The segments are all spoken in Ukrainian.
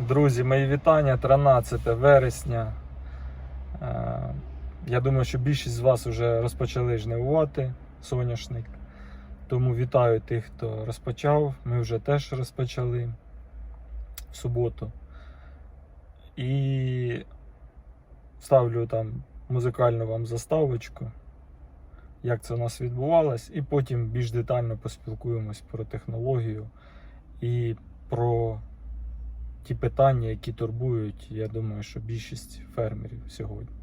Друзі, мої вітання 13 вересня. Е, Я думаю, що більшість з вас вже розпочали жнивувати соняшник. Тому вітаю тих, хто розпочав. Ми вже теж розпочали в суботу. І ставлю там музикальну вам заставочку, як це у нас відбувалось, і потім більш детально поспілкуємось про технологію і про ті питання, які турбують, я думаю, що більшість фермерів сьогодні.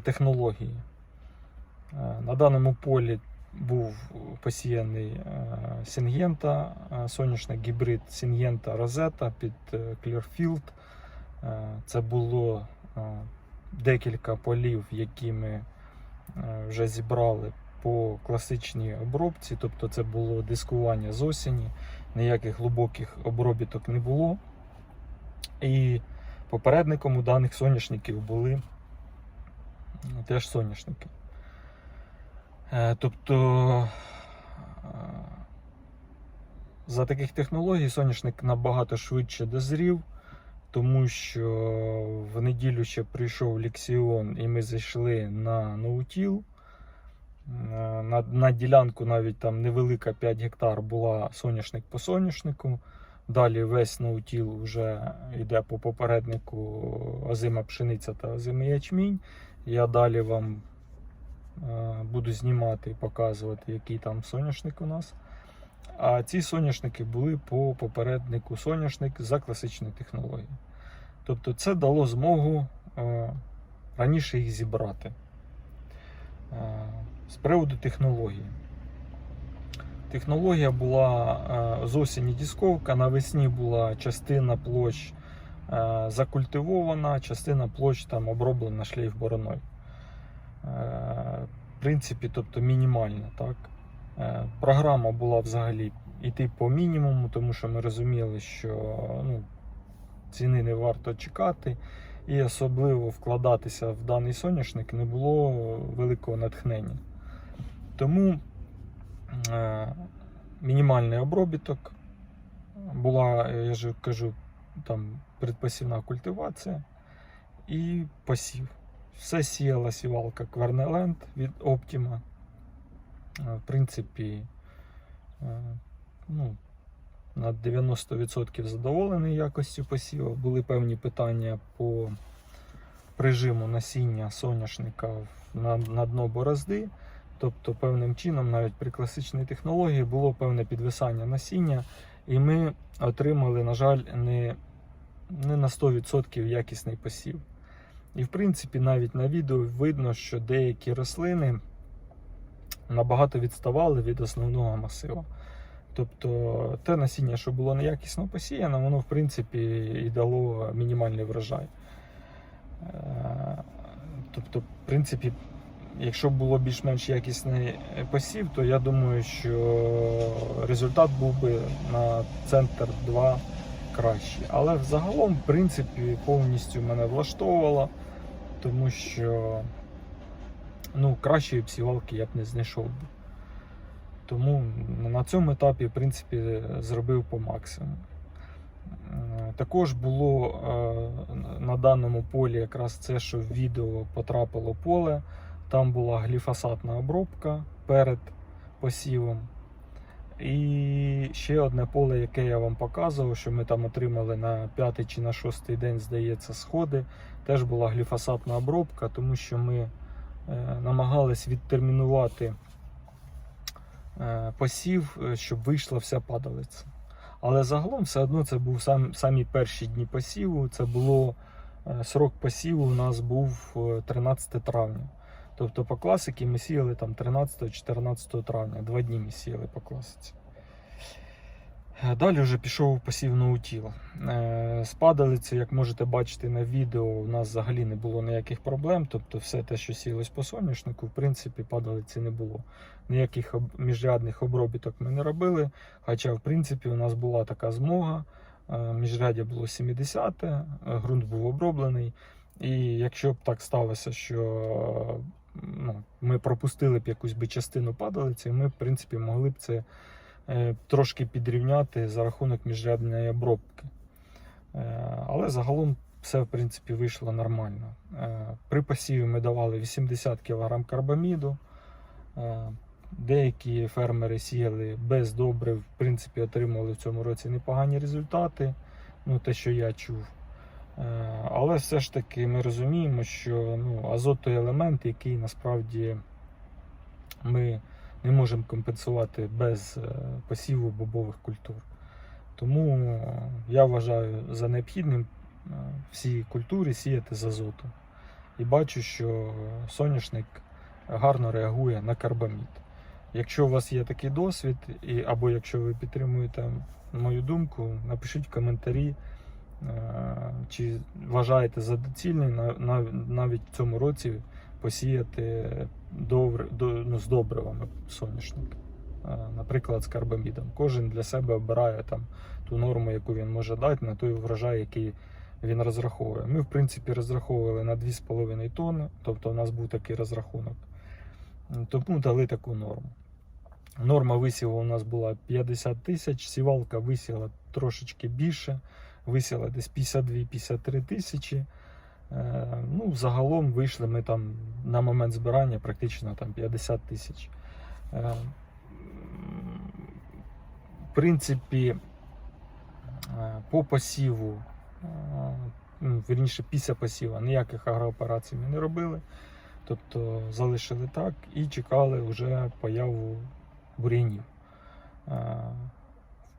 Технології, Е, на даному полі був посіяний е, Сінгента, е, гібрид Сінгента Розета під Clearfield. Це було декілька полів, які ми вже зібрали по класичній обробці, тобто це було дискування з осені, ніяких глибоких обробіток не було. І попередником у даних соняшників були теж соняшники. Е, Тобто е, за таких технологій соняшник набагато швидше дозрів, тому що в неділю ще прийшов Лексіон і ми зайшли на ноутіл. Е, На, на ділянку навіть там невелика 5 гектар була соняшник по соняшнику. Далі весь ноутіл вже йде по попереднику озима пшениця та озимий ячмінь. Я далі вам е, буду знімати і показувати, який там соняшник у нас. А ці соняшники були по попереднику соняшник за класичною технологією. Тобто це дало змогу е, раніше їх зібрати. Е, З приводу технології. Технологія була з осені дісковка, навесні була частина площ закультивована, частина площ там оброблена шлейф бороною. Е, В принципі, тобто мінімальна. Так? Е, Програма була взагалі йти по мінімуму, тому що ми розуміли, що ну, ціни не варто чекати, і особливо вкладатися в даний соняшник не було великого натхнення. Тому е, мінімальний обробіток. Була, я ж кажу, там предпосівна культивація і посів. Все сіяла сівалка Квернеленд від Optima. Е, В принципі, е, ну, на 90% задоволений якостю посіву. Були певні питання по прижиму насіння соняшника на, на дно борозди. Тобто, певним чином, навіть при класичній технології було певне підвисання насіння, і ми отримали, на жаль, не, не на 100% якісний посів. І в принципі, навіть на відео видно, що деякі рослини набагато відставали від основного масива. Тобто те насіння, що було неякісно посіяно, воно в принципі і дало мінімальний врожай. Е, Тобто, в принципі, якщо було більш-менш якісний посів, то я думаю, що результат був би на центр 2 кращий. Але взагалом, в принципі, повністю мене влаштовувало, тому що ну, кращої псівалки я б не знайшов би. Тому на цьому етапі, в принципі, зробив по максимуму. Е, Також було е, на даному полі якраз це, що в відео потрапило поле. Там була гліфосатна обробка перед посівом. І ще одне поле, яке я вам показував, що ми там отримали на п'ятий чи на шостий день, здається, сходи. Теж була гліфосатна обробка, тому що ми е, намагались відтермінувати е, посів, е, щоб вийшла вся падалиця. Але загалом все одно це був сам, самі перші дні посіву. Це було срок посіву у нас був е, 13 травня. Тобто по класиці ми сіяли там 13-14 травня, два дні ми сіяли по класиці. Е, Далі вже пішов посів наутіл. Е, З падалицею, як можете бачити на відео, у нас взагалі не було ніяких проблем. Тобто все те, що сілось по соняшнику, в принципі, падалиці не було. Ніяких міжрядних обробіток ми не робили. Хоча, в принципі, у нас була така змога. Е, Міжряддя було 70, е, ґрунт був оброблений. І якщо б так сталося, що е, ну, ми пропустили б якусь би частину падалиці, і ми, в принципі, могли б це е, трошки підрівняти за рахунок міжрядної обробки. Е, Але загалом все, в принципі, вийшло нормально. Е, При посіві ми давали 80 кг карбаміду. Е, Деякі фермери сіяли без добрив, в принципі, отримали в цьому році непогані результати. Ну, те, що я чув. Е, Але все ж таки ми розуміємо, що ну, азот той елемент, який насправді ми не можемо компенсувати без е, посіву бобових культур. Тому я вважаю за необхідним е, всі культури сіяти з азотом. І бачу, що соняшник гарно реагує на карбамід. Якщо у вас є такий досвід, і, або якщо ви підтримуєте мою думку, напишіть в коментарі, чи вважаєте за доцільний на- на- навіть в цьому році посіяти добре, до, ну, з добривами соняшник, Е, наприклад, з карбамідом. Кожен для себе обирає там ту норму, яку він може дати, на той врожай, який він розраховує. Ми, в принципі, розраховували на 2,5 тонни, тобто у нас був такий розрахунок. Тому дали таку норму. Норма висіву у нас була 50 тисяч, сівалка висіла трошечки більше, висіла десь 52-53 тисячі. Е, Ну, загалом вийшли ми там на момент збирання практично там 50 тисяч. Е, В принципі, е, по посіву, ну, після посіву ніяких агрооперацій ми не робили. Тобто залишили так і чекали вже появу бур'янів.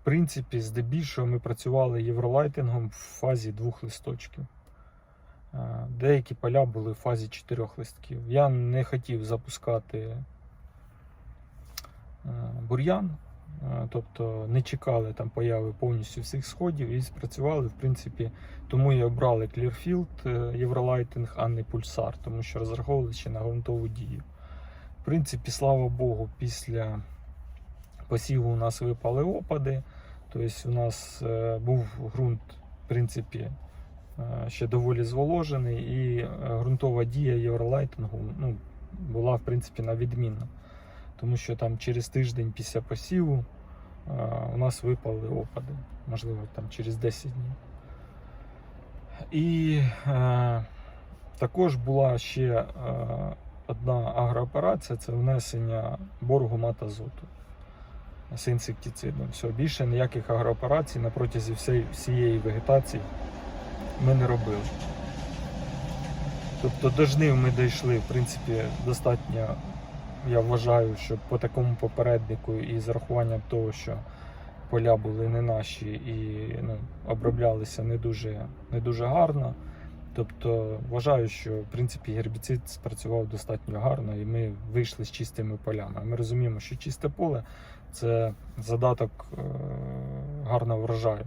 В принципі, здебільшого ми працювали євролайтингом в фазі двох листочків. Е, Деякі поля були в фазі чотирьох листків. Я не хотів запускати е, бур'ян, е, тобто не чекали там появи повністю всіх сходів і спрацювали, в принципі, тому і обрали Clearfield Євролайтинг, а не пульсар, тому що розраховували ще на ґрунтову дію. В принципі, слава Богу, після посіву у нас випали опади. Тобто у нас е, був ґрунт, в принципі, е, ще доволі зволожений, і е, ґрунтова дія євролайтингу ну, була, в принципі, на відмінно. Тому що там через тиждень після посіву у нас випали опади, можливо, там через 10 днів. І е, також була ще е, одна агрооперація це внесення боргу мат з інсектицидом. Все, більше ніяких агрооперацій на протязі всієї, всієї вегетації ми не робили. Тобто до жнив ми дійшли, в принципі, достатньо, я вважаю, що по такому попереднику і з рахуванням того, що поля були не наші і ну, оброблялися не дуже, не дуже гарно. Тобто вважаю, що в принципі гербіцид спрацював достатньо гарно і ми вийшли з чистими полями. Ми розуміємо, що чисте поле це задаток е, гарного врожаю.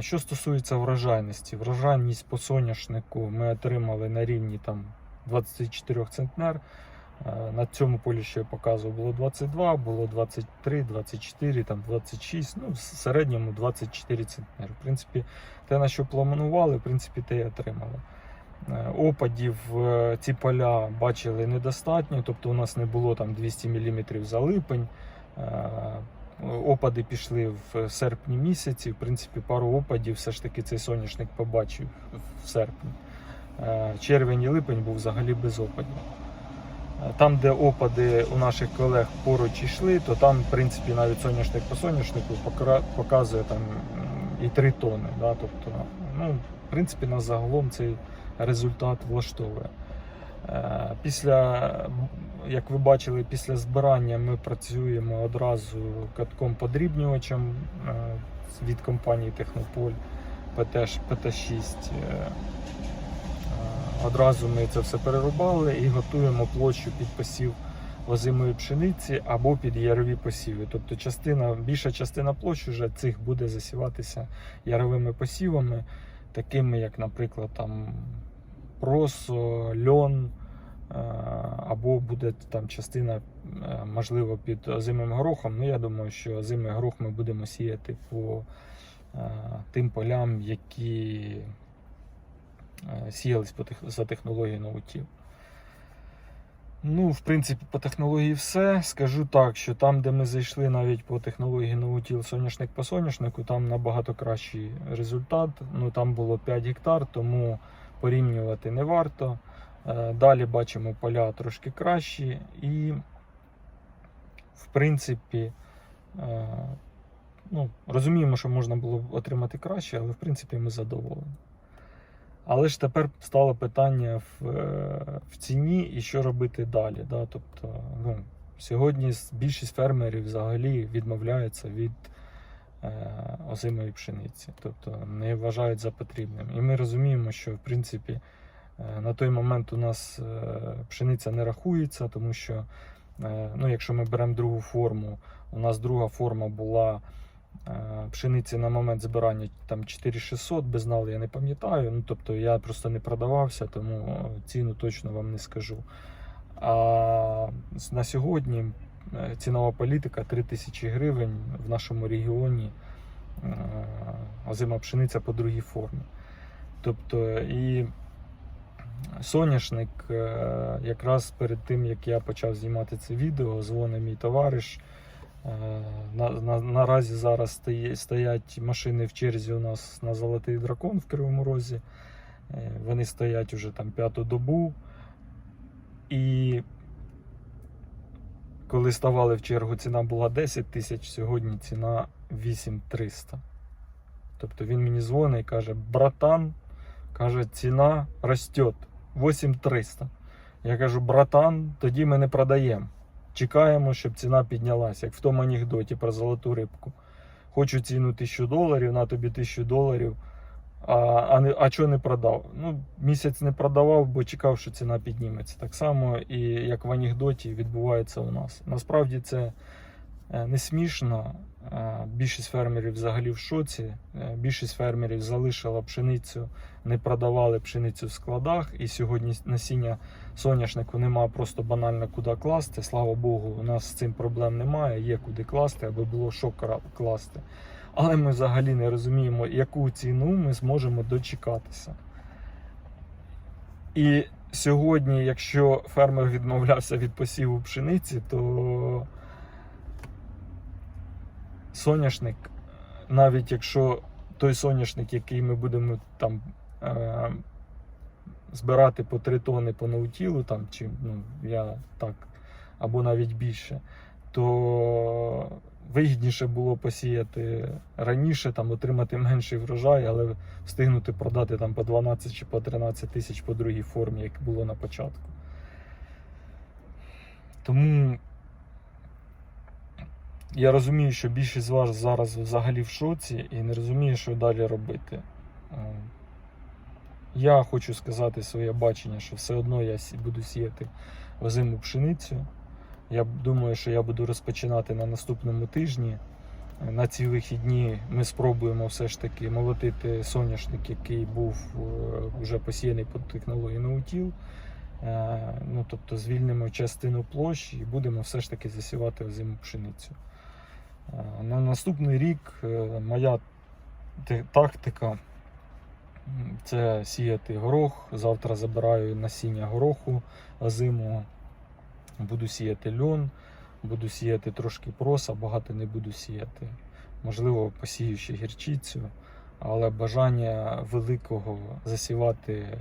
Що стосується врожайності, врожайність по соняшнику ми отримали на рівні там 24 центнер. Е, На цьому полі, що я показував, було 22, було 23, 24, там 26, ну в середньому 24 центнер. В принципі, те, на що планували, в принципі, те і отримали. Е, Опадів ці поля бачили недостатньо, тобто у нас не було там 200 мм за липень. Е, Опади пішли в серпні місяці. В принципі, пару опадів все ж таки цей соняшник побачив в серпні. Е, Червень і липень був взагалі без опадів. Там, де опади у наших колег поруч йшли, то там, в принципі, навіть соняшник по соняшнику показує там і 3 тони. Да? Тобто, ну, в принципі, нас загалом цей результат влаштовує. Е, Після, як ви бачили, після збирання ми працюємо одразу катком-подрібнювачем е, від компанії Технополь ПТ, ПТ6. Одразу ми це все перерубали і готуємо площу під посів озимої пшениці або під ярові посіви. Тобто частина, більша частина площі вже цих буде засіватися яровими посівами, такими як, наприклад, там просо, льон, е, або буде там частина, е, можливо, під озимим горохом. Ну, я думаю, що озимий горох ми будемо сіяти по е, тим полям, які сіялись за технологією наутів. Ну, в принципі, по технології все. Скажу так, що там, де ми зайшли навіть по технології наутіл соняшник по соняшнику, там набагато кращий результат. Ну там було 5 гектар, тому порівнювати не варто. Е, Далі бачимо поля трошки кращі, і, в принципі, е, ну, розуміємо, що можна було отримати краще, але в принципі ми задоволені. Але ж тепер стало питання в, е, в ціні і що робити далі. Да? Тобто, ну, сьогодні більшість фермерів взагалі відмовляються від е, озимої пшениці, тобто не вважають за потрібним. І ми розуміємо, що в принципі е, на той момент у нас е, пшениця не рахується, тому що е, ну, якщо ми беремо другу форму, у нас друга форма була. Е, Пшениці на момент збирання там 4600, без налу я не пам'ятаю. Ну, тобто я просто не продавався, тому е, ціну точно вам не скажу. А на сьогодні е, цінова політика 3000 гривень в нашому регіоні озима пшениця по другій формі. Тобто і соняшник, якраз перед тим як я почав знімати це відео, дзвонить мій товариш. Е, На, на, наразі зараз стоять машини в черзі у нас на Золотий дракон в Кривому Розі. Е, Вони стоять уже там п'яту добу. І коли ставали в чергу, ціна була 10 тисяч, сьогодні ціна 8300. Тобто він мені дзвонить і каже: братан, каже, ціна росте 8300. Я кажу, братан, тоді ми не продаємо. Чекаємо, щоб ціна піднялася, як в тому анекдоті про золоту рибку. Хочу ціну 1000 доларів, на тобі 1000 доларів. А, а, не, а чого не продав? Ну, місяць не продавав, бо чекав, що ціна підніметься. Так само, і як в анекдоті відбувається у нас. Насправді це не смішно. Е, Більшість фермерів взагалі в шоці. Е, Більшість фермерів залишила пшеницю, не продавали пшеницю в складах. І сьогодні насіння соняшнику нема просто банально куди класти. Слава Богу, у нас з цим проблем немає. Є куди класти, аби було що класти. Але ми взагалі не розуміємо, яку ціну ми зможемо дочекатися. І сьогодні, якщо фермер відмовлявся від посіву пшениці, то соняшник, навіть якщо той соняшник, який ми будемо там е, збирати по 3 тони по наутілу, там, чи ну, я так, або навіть більше, то вигідніше було посіяти раніше, там, отримати менший врожай, але встигнути продати там, по 12 чи по 13 тисяч по другій формі, як було на початку. Тому я розумію, що більшість з вас зараз взагалі в шоці і не розуміє, що далі робити. Е, Я хочу сказати своє бачення, що все одно я буду сіяти озиму пшеницю. Я думаю, що я буду розпочинати на наступному тижні. Е, На ці вихідні ми спробуємо все ж таки молотити соняшник, який був е, вже посіяний по технології наутіл. Ну, тобто звільнимо частину площ і будемо все ж таки засівати озиму пшеницю. Е, На наступний рік е, моя тактика це сіяти горох. Завтра забираю насіння гороху озимого. Буду сіяти льон, буду сіяти трошки проса, багато не буду сіяти. Можливо, посію ще гірчицю, але бажання великого засівати е,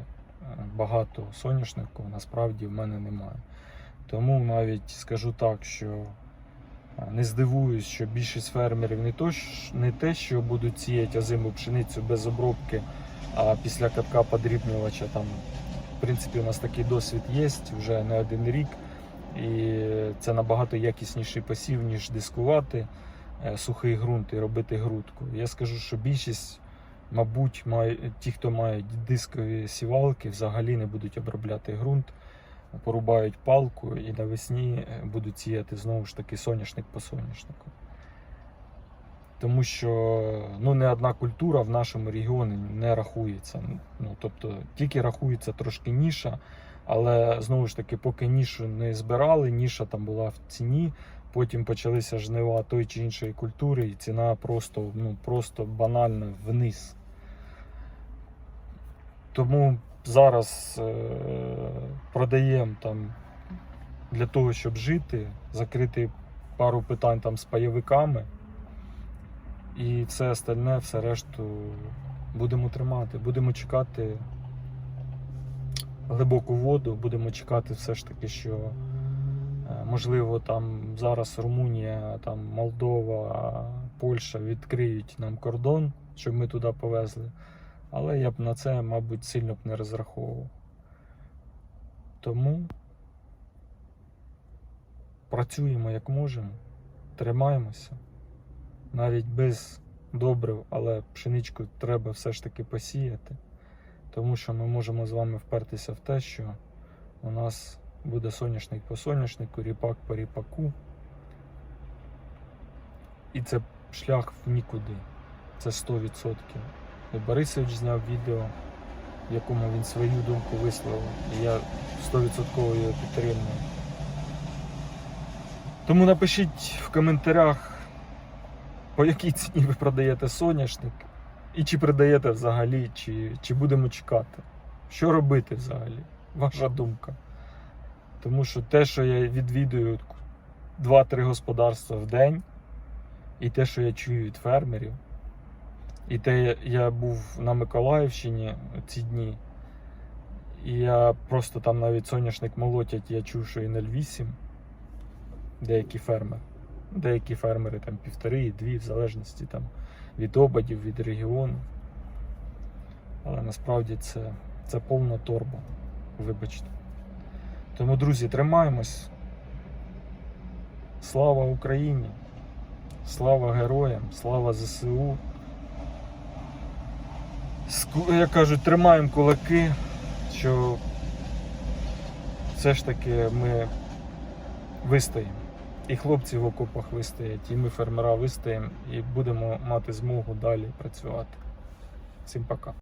багато соняшнику насправді в мене немає. Тому навіть скажу так, що не здивуюсь, що більшість фермерів не, то, не те, що будуть сіяти озиму пшеницю без обробки, а після катка подрібнювача там, в принципі, у нас такий досвід є вже не один рік. І це набагато якісніший посів, ніж дискувати е, сухий ґрунт і робити грудку. Я скажу, що більшість, мабуть, має, ті, хто мають дискові сівалки, взагалі не будуть обробляти ґрунт, порубають палку і навесні е, будуть сіяти знову ж таки соняшник по соняшнику. Тому що ну, не одна культура в нашому регіоні не рахується. Ну, тобто тільки рахується трошки ніша, але знову ж таки, поки нішу не збирали, ніша там була в ціні. Потім почалися жнива той чи іншої культури, і ціна просто, ну, просто банально вниз. Тому зараз е- продаємо там для того, щоб жити, закрити пару питань там з пайовиками. І все остальне, все решту будемо тримати. Будемо чекати глибоку воду, будемо чекати все ж таки, що е, можливо там зараз Румунія, там Молдова, Польща відкриють нам кордон, щоб ми туди повезли. Але я б на це, мабуть, сильно б не розраховував. Тому працюємо як можемо, тримаємося. Навіть без добрив, але пшеничку треба все ж таки посіяти. Тому що ми можемо з вами впертися в те, що у нас буде соняшник по соняшнику, ріпак по ріпаку. І це шлях в нікуди. Це 100%. Борисович зняв відео, в якому він свою думку висловив. І я 100% його підтримую. Тому напишіть в коментарях, по якій ціні ви продаєте соняшник, і чи продаєте взагалі, чи, чи будемо чекати. Що робити взагалі? Ваша думка. Тому що те, що я відвідую 2-3 господарства в день, і те, що я чую від фермерів, і те, я був на Миколаївщині ці дні, і я просто там навіть соняшник молотять, я чув, що і 0,8 деякі фермери. Деякі фермери там півтори і дві, в залежності там від обадів, від регіону. Але насправді це, це повна торба. Вибачте. Тому, друзі, тримаємось. Слава Україні! Слава героям, слава ЗСУ. Як кажуть, тримаємо кулаки, що все ж таки ми вистоїмо. І хлопці в окопах вистоять, і ми фермера вистоїмо, і будемо мати змогу далі працювати. Всім пока.